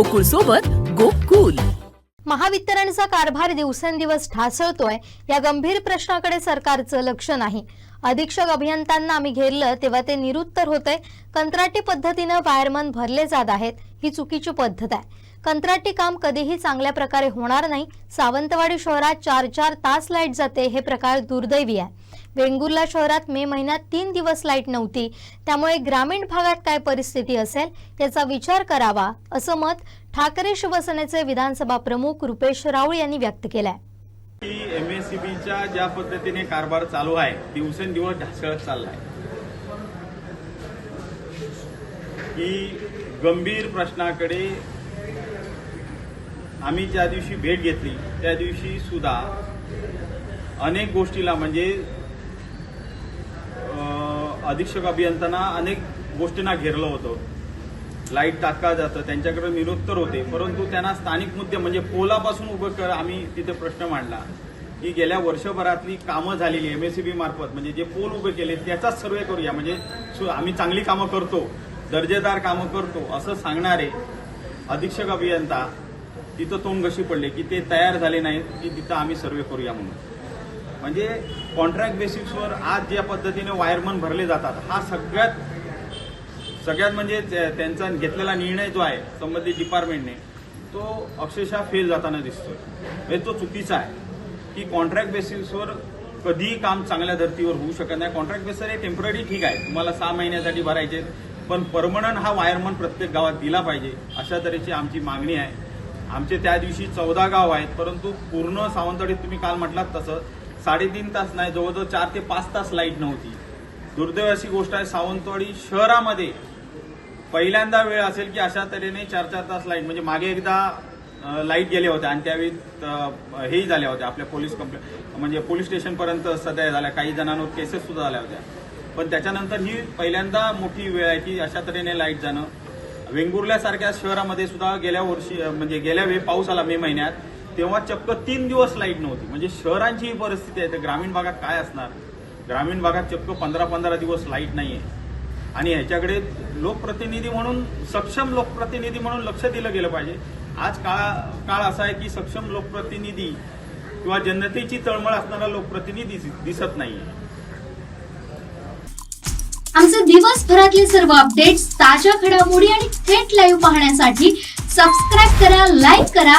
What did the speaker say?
गोकुळ सोबत गोकुल. महावितरणचा कारभार दिवसेंदिवस ढासळतोय. या गंभीर प्रश्नाकडे सरकारचं लक्ष नाही. अधीक्षक अभियंत्यांना आम्ही घेरलं तेव्हा ते निरुत्तर होते. कंत्राटी पद्धतीनं वायरमन भरले जात आहेत. ही चुकीची पद्धत आहे. कंत्राटी काम कधीही चांगल्या प्रकारे होणार नाही. सावंतवाडी शहरात चार चार तास लाइट जाते हे प्रकार दुर्दैवी आहे. वेंगुर्ला शहरात मे महिन्यात तीन दिवस लाइट नव्हती. त्यामुळे ग्रामीण भागात काय परिस्थिती असेल याचा विचार करावा असं मत ठाकरे शिवसेनेचे विधानसभा प्रमुख रुपेश राऊळ यांनी व्यक्त केलंय. की एम एस सी बीच्या ज्या पद्धतीने कारभार चालू आहे दिवसेंदिवस ढासळत चाललाय. की गंभीर प्रश्नाकडे आम्ही ज्या दिवशी भेट घेतली त्या दिवशी सुद्धा अनेक गोष्टीला म्हणजे अधीक्षक अभियंत्यांना अनेक गोष्टींना घेरलं होतं. लाइट तात्काळ जातं त्यांच्याकडे निरुत्तर होते परंतु त्यांना स्थानिक मुद्दे म्हणजे पोलापासून उभं कर आम्ही तिथे प्रश्न मांडला. की गेल्या वर्षभरातली कामं झालेली एम एस बी मार्फत. म्हणजे जे पोल उभे केले त्याचाच सर्वे करूया. म्हणजे सु- आम्ही चांगली कामं करतो दर्जेदार कामं करतो असं सांगणारे अधीक्षक अभियंता तिथं तोंड कशी पडले की ते तयार झाले नाहीत की तिथं आम्ही सर्वे करूया म्हणून. म्हणजे कॉन्ट्रॅक्ट बेसिसवर आज ज्या पद्धतीने वायरमन भरले जातात हा सगळ्यात सगळ्यात म्हणजे त्या- त्यांचा घेतलेला निर्णय जो आहे संबंधित डिपार्टमेंटने तो अक्षरशः फेल जाताना दिसतोय. म्हणजे तो चुकीचा आहे. की कॉन्ट्रॅक्ट बेसिसवर कधीही काम चांगल्या धर्तीवर होऊ शकत नाही. कॉन्ट्रॅक्ट बेसर हे टेंपररी ठीक आहे. तुम्हाला सहा महिन्यासाठी भरायचे पण परमनंट हा वायरमन प्रत्येक गावात दिला पाहिजे अशा तऱ्हेची आमची मागणी आहे. आमचे त्या दिवशी चौदा गाव आहेत परंतु पूर्ण सावंतवाडीत तुम्ही काल म्हटलात तसं साडेतीन तास नाही जवळजवळ चार ते पाच तास लाइट नव्हती. दुर्दैव अशी गोष्ट आहे सावंतवाडी शहरामध्ये पहिल्यांदा वेळ असेल की अशा तऱ्हेने चार चार तास लाइट म्हणजे मागे एकदा लाइट गेल्या होत्या आणि त्यावेळी हेही झाल्या होत्या आपल्या पोलीस कंप्लेंट म्हणजे पोलीस स्टेशनपर्यंत सध्या झाल्या काही जणांवर केसेस सुद्धा झाल्या होत्या. पण त्याच्यानंतर ही पहिल्यांदा मोठी वेळ आहे की अशा तऱ्हेने लाइट जाणं. वेंगुर्ल्यासारख्या शहरामध्ये सुद्धा गेल्या वर्षी म्हणजे गेल्या वेळी पाऊस आला मे महिन्यात. तेव्हा चक्क तीन दिवस लाइट नव्हती. म्हणजे शहरांची ही परिस्थिती आहे. तर ग्रामीण भागात काय असणार? ग्रामीण भागात चक्क पंधरा पंधरा दिवस लाइट नाहीये. आणि ह्याच्याकडे लोकप्रतिनिधी म्हणून सक्षम लोकप्रतिनिधी म्हणून लक्ष दिलं गेलं पाहिजे. आज काळ काळ असा आहे की सक्षम लोकप्रतिनिधी किंवा जनतेची तळमळ असणारा लोकप्रतिनिधी दिसत नाहीये. आमचे दिवसभरातले सर्व अपडेट्स ताज्या घडामोडी आणि थेट लाईव्ह पाहण्यासाठी सबस्क्राईब करा लाईक करा